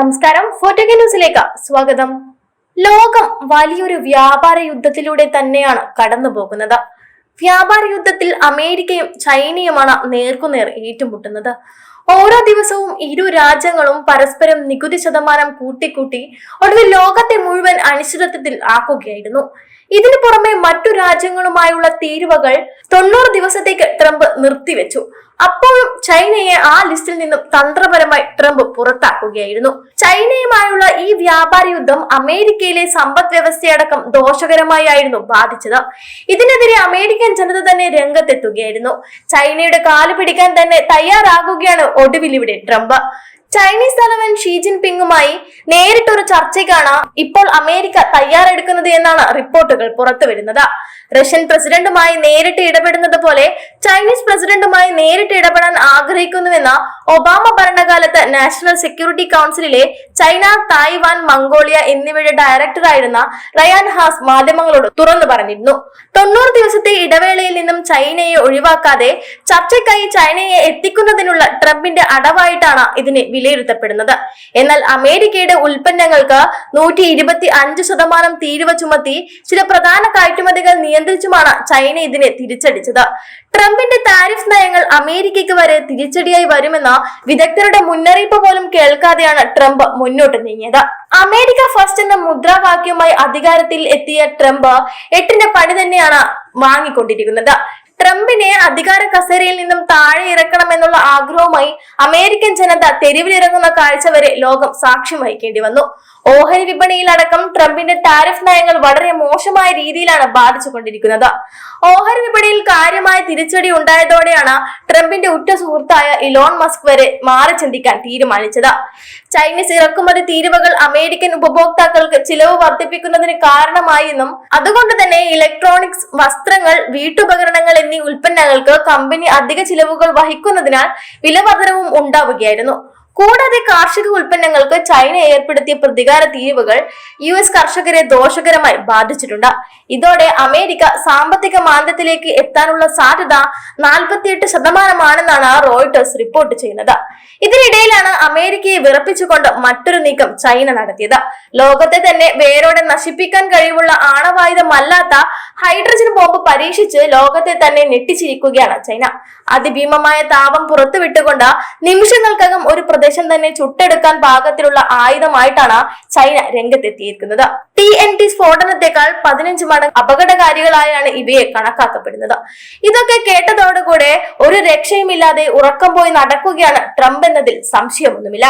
നമസ്കാരം. ഫോട്ടോ ന്യൂസിലേക്ക് സ്വാഗതം. ലോകം വലിയൊരു വ്യാപാര യുദ്ധത്തിലൂടെ തന്നെയാണ് കടന്നു പോകുന്നത് വ്യാപാര യുദ്ധത്തിൽ അമേരിക്കയും ചൈനയുമാണ് നേർക്കുനേർ ഏറ്റുമുട്ടുന്നത്. ഓരോ ദിവസവും ഇരു രാജ്യങ്ങളും പരസ്പരം നികുതി ശതമാനം കൂട്ടിക്കൂട്ടി ഒടുവിൽ ലോകത്തെ മുഴുവൻ അനിശ്ചിതത്വത്തിൽ ആക്കുകയായിരുന്നു. ഇതിനു പുറമെ മറ്റു രാജ്യങ്ങളുമായുള്ള തീരുവകൾ തൊണ്ണൂറ് ദിവസത്തേക്ക് ട്രംപ് നിർത്തിവെച്ചു. അപ്പോഴും ചൈനയെ ആ ലിസ്റ്റിൽ നിന്നും തന്ത്രപരമായി ട്രംപ് പുറത്താക്കുകയായിരുന്നു. ചൈനയുമായുള്ള ഈ വ്യാപാര യുദ്ധം അമേരിക്കയിലെ സമ്പദ് വ്യവസ്ഥയടക്കം ദോഷകരമായി ആയിരുന്നു ബാധിച്ചത്. ഇതിനെതിരെ അമേരിക്കൻ ജനത തന്നെ രംഗത്തെത്തുകയായിരുന്നു. ചൈനയുടെ കാൽ പിടിക്കാൻ തന്നെ തയ്യാറാകുകയാണ് ഒടുവിൽ ഇവിടെ ട്രംപ്. ചൈനീസ് തലവൻ ഷീ ജിൻപിങ്ങുമായി നേരിട്ടൊരു ചർച്ചയ്ക്കാണ് ഇപ്പോൾ അമേരിക്ക തയ്യാറെടുക്കുന്നത് എന്നാണ് റിപ്പോർട്ടുകൾ പുറത്തു വരുന്നത്. റഷ്യൻ പ്രസിഡന്റുമായി നേരിട്ട് ഇടപെടുന്നത് പോലെ ചൈനീസ് പ്രസിഡന്റുമായി നേരിട്ട് ഇടപെടാൻ ആഗ്രഹിക്കുന്നുവെന്ന് ഒബാമ ഭരണകാലത്ത് നാഷണൽ സെക്യൂരിറ്റി കൗൺസിലിലെ ചൈന തായ്വാൻ മംഗോളിയ എന്നിവയുടെ ഡയറക്ടറായിരുന്ന റയാൻ ഹാസ് മാധ്യമങ്ങളോട് തുറന്നു പറഞ്ഞിരുന്നു. തൊണ്ണൂറ് ദിവസത്തെ ഇടവേളയിൽ നിന്നും ചൈനയെ ഒഴിവാക്കാതെ ചർച്ചയ്ക്കായി ചൈനയെ എത്തിക്കുന്നതിനുള്ള ട്രംപിന്റെ അടവായിട്ടാണ് ഇതിനെ വിലയിരുത്തപ്പെടുന്നത്. എന്നാൽ അമേരിക്കയുടെ ഉൽപ്പന്നങ്ങൾക്ക് നൂറ്റി ഇരുപത്തി അഞ്ച് ശതമാനം തീരുവ ചുമത്തി ചില പ്രധാന കയറ്റുമതികൾ നിയന്ത്രിച്ചുമാണ് ചൈന ഇതിനെ തിരിച്ചടിച്ചത്. ട്രംപിന്റെ താരിഫ് നയങ്ങൾ അമേരിക്കയ്ക്ക് വരെ തിരിച്ചടിയായി വരുമെന്ന വിദഗ്ധരുടെ മുന്നറിയിപ്പ് പോലും കേൾക്കാതെയാണ് ട്രംപ് മുന്നോട്ട് നീങ്ങിയത്. അമേരിക്ക ഫസ്റ്റ് എന്ന മുദ്രാവാക്യവുമായി അധികാരത്തിൽ എത്തിയ ട്രംപ് എട്ടിന്റെ പണി തന്നെയാണ് വാങ്ങിക്കൊണ്ടിരിക്കുന്നത്. ട്രംപിനെ അധികാര കസേരയിൽ നിന്നും താഴെ ഇറക്കണമെന്നുള്ള ആഗ്രഹവുമായി അമേരിക്കൻ ജനത തെരുവിലിറങ്ങുന്ന കാഴ്ച വരെ ലോകം സാക്ഷ്യം വഹിക്കേണ്ടി വന്നു. ഓഹരി വിപണിയിലടക്കം ട്രംപിന്റെ താരിഫ് നയങ്ങൾ വളരെ മോശമായ രീതിയിലാണ് ബാധിച്ചുകൊണ്ടിരിക്കുന്നത്. ഓഹരി കാര്യമായ തിരിച്ചടി ഉണ്ടായതോടെയാണ് ട്രംപിന്റെ ഉറ്റ സുഹൃത്തായ ഇലോൺ മസ്ക് വരെ മാറി ചിന്തിക്കാൻ തീരുമാനിച്ചത്. ചൈനീസ് ഇറക്കുമതി തീരുവകൾ അമേരിക്കൻ ഉപഭോക്താക്കൾക്ക് ചിലവ് വർദ്ധിപ്പിക്കുന്നതിന് കാരണമായെന്നും അതുകൊണ്ട് തന്നെ ഇലക്ട്രോണിക്സ് വസ്ത്രങ്ങൾ വീട്ടുപകരണങ്ങൾ എന്നീ ഉൽപ്പന്നങ്ങൾക്ക് കമ്പനി അധിക ചിലവുകൾ വഹിക്കുന്നതിനാൽ വിലവർദ്ധനവും ഉണ്ടാവുകയായിരുന്നു. കൂടാതെ കാർഷിക ഉൽപ്പന്നങ്ങൾക്ക് ചൈന ഏർപ്പെടുത്തിയ പ്രതികാര തീരുവകൾ യു എസ് കർഷകരെ ദോഷകരമായി ബാധിച്ചിട്ടുണ്ട്. ഇതോടെ അമേരിക്ക സാമ്പത്തിക മാന്ദ്യത്തിലേക്ക് എത്താനുള്ള സാധ്യത നാൽപ്പത്തിയെട്ട് ശതമാനമാണെന്നാണ് റോയിട്ടേഴ്സ് റിപ്പോർട്ട് ചെയ്യുന്നത്. ഇതിനിടയിലാണ് അമേരിക്കയെ വിറപ്പിച്ചുകൊണ്ട് മറ്റൊരു നീക്കം ചൈന നടത്തിയത്. ലോകത്തെ തന്നെ വേരോടെ നശിപ്പിക്കാൻ കഴിവുള്ള ആണവായുധമല്ലാത്ത ഹൈഡ്രജൻ ബോംബ് പരീക്ഷിച്ച് ലോകത്തെ തന്നെ ഞെട്ടിച്ചിരിക്കുകയാണ് ചൈന. അതിഭീമമായ താപം പുറത്തുവിട്ടുകൊണ്ട് നിമിഷങ്ങൾക്കകം ഒരു പ്രദേശം തന്നെ ചുട്ടെടുക്കാൻ പാകത്തിലുള്ള ആയുധമായിട്ടാണ് ചൈന രംഗത്തെത്തിയിരിക്കുന്നത്. ടി എൻ ടി സ്ഫോടനത്തെക്കാൾ പതിനഞ്ച് മടങ്ങ് അപകടകാരികളായാണ് ഇവയെ കണക്കാക്കപ്പെടുന്നത്. ഇതൊക്കെ കേട്ടതോടുകൂടെ ഒരു രക്ഷയുമില്ലാതെ ഉറക്കം പോയി നടക്കുകയാണ് ട്രംപ് എന്നതിൽ സംശയമൊന്നുമില്ല.